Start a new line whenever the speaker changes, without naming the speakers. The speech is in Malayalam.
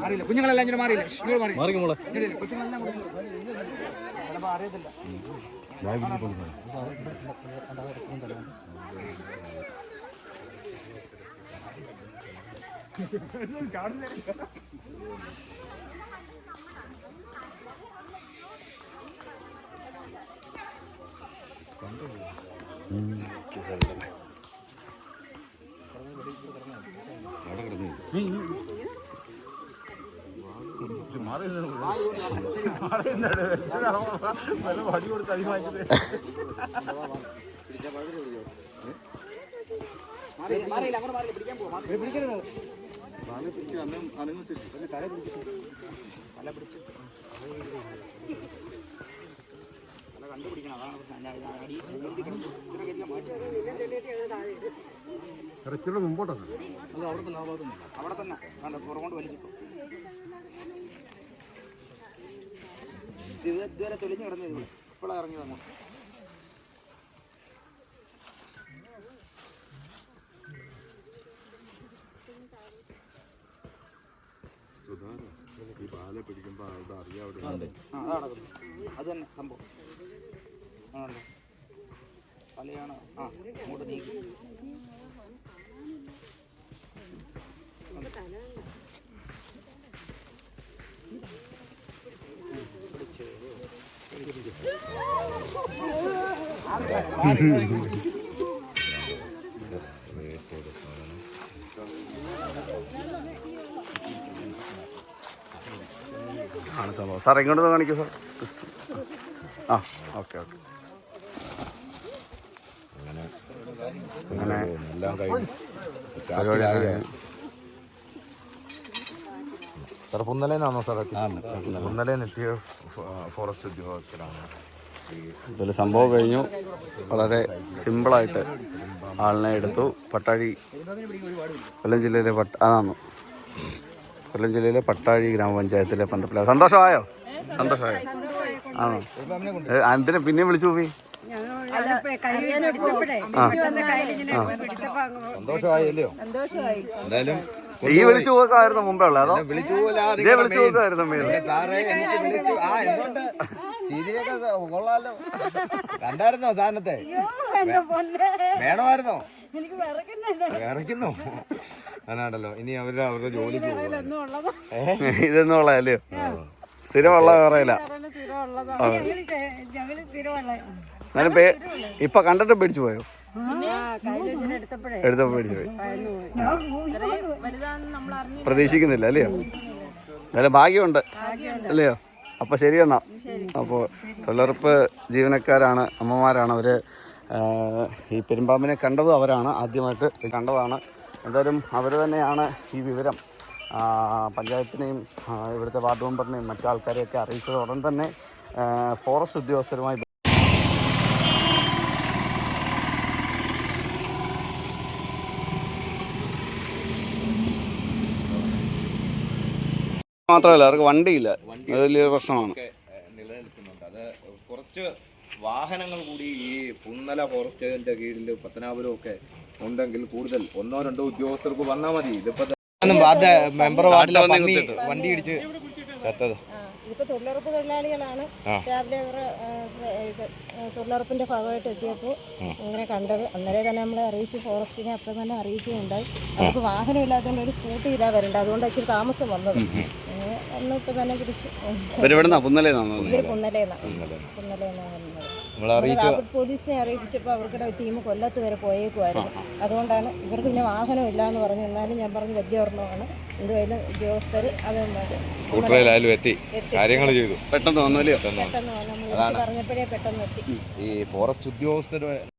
മാറിയില്ല. കുഞ്ഞുങ്ങളെല്ലാം ഇങ്ങനെ മാറിയില്ല. ഇങ്ങോട്ട് മാറി.
മാറി മോളെ?
ഇങ്ങോട്ട് ഇല്ല. കൊച്ചുങ്ങളെല്ലാം കൂടെ മാറിയില്ല മാറിയില്ല അങ്ങോട്ട് മാറിയില്ല പിടിക്കാൻ പോവാ ഇത്ര മുമ്പോട്ടോ മാറ്റി.
അവിടെ തന്നെ
അവിടെ തന്നെ. കണ്ട പുറകോട്ട് വലിച്ചിട്ടു. ഇത് ഇതുവരെ തെളിഞ്ഞു കിടന്നത് ഇപ്പോഴാണ് ഇറങ്ങിയത് അങ്ങോട്ട്. ആ അതാ. കിടക്കുന്നത് അത് തന്നെ സംഭവം. ആണല്ലോ ഇങ്ങോട്ട് ആ അങ്ങോട്ട് നീക്കി.
ആണ് സംഭവം. Sir sir. ആ ഓക്കെ ഓക്കെ. അങ്ങനെ.
സാർ പുന്നലേന്നാണോ സാർ പുന്നലേന്ന്. എത്തിയ ഫോറസ്റ്റ് ഉദ്യോഗസ്ഥരാണ്.
ഇതിൽ സംഭവം കഴിഞ്ഞു. വളരെ സിമ്പിളായിട്ട് ആളിനെ എടുത്തു. പട്ടാഴി കൊല്ലം ജില്ലയിലെ പട്ട അതാന്നു കൊല്ലം ജില്ലയിലെ പട്ടാഴി ഗ്രാമപഞ്ചായത്തിലെ പണ്ടപ്പിള്ള സന്തോഷമായോ? സന്തോഷമായോ? ആണോ? എന്തിനാ പിന്നെയും വിളിച്ചു പോയി
സന്തോഷമായി അല്ലയോ
സന്തോഷമായി.
എന്തായാലും
ഈ വിളിച്ചു പോക്കായിരുന്നു മുമ്പേ ഉള്ളത്
വിളിച്ചു
ഇതേ വിളിച്ചു പോക്കായിരുന്നു മെയിൻ
സാറേ എനിക്ക് വിളിച്ചു. ആ എന്തുകൊണ്ട്? ചിരിയൊക്കെ കൊള്ളാലോ. കണ്ടായിരുന്നോ സാധനത്തെ? വേണമായിരുന്നോ? ഇറക്കുന്നു അതാണല്ലോ. ഇനി അവർ അവരുടെ ജോലിക്ക്
ഉള്ളതാ?
ഇതൊന്നും ഉള്ളതല്ലയോ സ്ഥിരമുള്ള വേറെ
സാറിന്
എന്നാലും പേ ഇപ്പൊ കണ്ടിട്ട് പേടിച്ചു പോയോ? എടുത്തപ്പോ പേടിച്ചു പോയി. പ്രതീക്ഷിക്കുന്നില്ല അല്ലയോ? എന്നാലും ഭാഗ്യമുണ്ട് അല്ലയോ? അപ്പൊ ശരി എന്നാ. അപ്പോൾ തൊഴിലുറപ്പ് ജീവനക്കാരാണ് അമ്മമാരാണ് അവർ. ഈ പെരുമ്പാമ്പിനെ കണ്ടതും അവരാണ്. ആദ്യമായിട്ട് കണ്ടതാണ്. എന്തായാലും അവർ തന്നെയാണ് ഈ വിവരം പഞ്ചായത്തിനെയും ഇവിടുത്തെ വാർഡ് മെമ്പറിനെയും മറ്റു ആൾക്കാരെയൊക്കെ അറിയിച്ചത് ഉടൻ തന്നെ ഫോറസ്റ്റ് ഉദ്യോഗസ്ഥരുമായി മാത്രമല്ല അവർക്ക് വണ്ടിയില്ല. അത് വലിയൊരു പ്രശ്നമാണ്.
നിലനിൽക്കുന്നുണ്ട്. അത് കുറച്ച് വാഹനങ്ങൾ കൂടി ഈ പുന്നല ഫോറസ്റ്റിന്റെ കീഴിൽ പത്തനാപുരം ഒക്കെ ഉണ്ടെങ്കിൽ കൂടുതൽ ഒന്നോ രണ്ടോ ഉദ്യോഗസ്ഥർക്ക് വന്നാൽ മതി. ഇതിപ്പോ വാർഡ് മെമ്പർ വാർഡിലെ പന്നി വണ്ടി ഇടിച്ച് ചത്തത്.
ഇതിപ്പോ തൊഴിലുറപ്പ് തൊഴിലാളികളാണ്. രാവിലെ ഇത് ആ, തൊഴിലുറപ്പിന്റെ ഭാഗമായിട്ട് എത്തിയപ്പോൾ അങ്ങനെ കണ്ടത്. അന്നേരം തന്നെ നമ്മളെ അറിയിച്ചു ഫോറസ്റ്റിനെ അപ്പം തന്നെ അറിയിക്കുകയുണ്ടായി. നമുക്ക് വാഹനം ഇല്ലാത്തതുകൊണ്ട് ഒരു സ്കൂട്ടി ഇല്ല വരണ്ട അതുകൊണ്ട് ഇച്ചിരി താമസം വന്നത്. തന്നെ
ഇവരിവിടുന്ന? പുന്നലേന്നാണ്
ഇവർ പോലീസിനെ അറിയിച്ചപ്പോൾ അവർക്കിടെ ടീം കൊല്ലത്ത് വരെ പോയേക്കുമായിരുന്നു അതുകൊണ്ടാണ് ഇവർക്ക് പിന്നെ വാഹനം ഇല്ല എന്ന് പറഞ്ഞു എന്നാലും ഞാൻ പറഞ്ഞു വലിയ ഓർമ്മമാണ് എന്തുമായാലും ഉദ്യോഗസ്ഥർ അത്
സ്കൂട്ടറിലായാലും എത്തി. കാര്യങ്ങൾ ചെയ്തു.
പെട്ടെന്ന് വന്നു.
പറഞ്ഞപ്പോഴേ പെട്ടെന്ന് എത്തി.
ഈ ഫോറസ്റ്റ് ഉദ്യോഗസ്ഥർ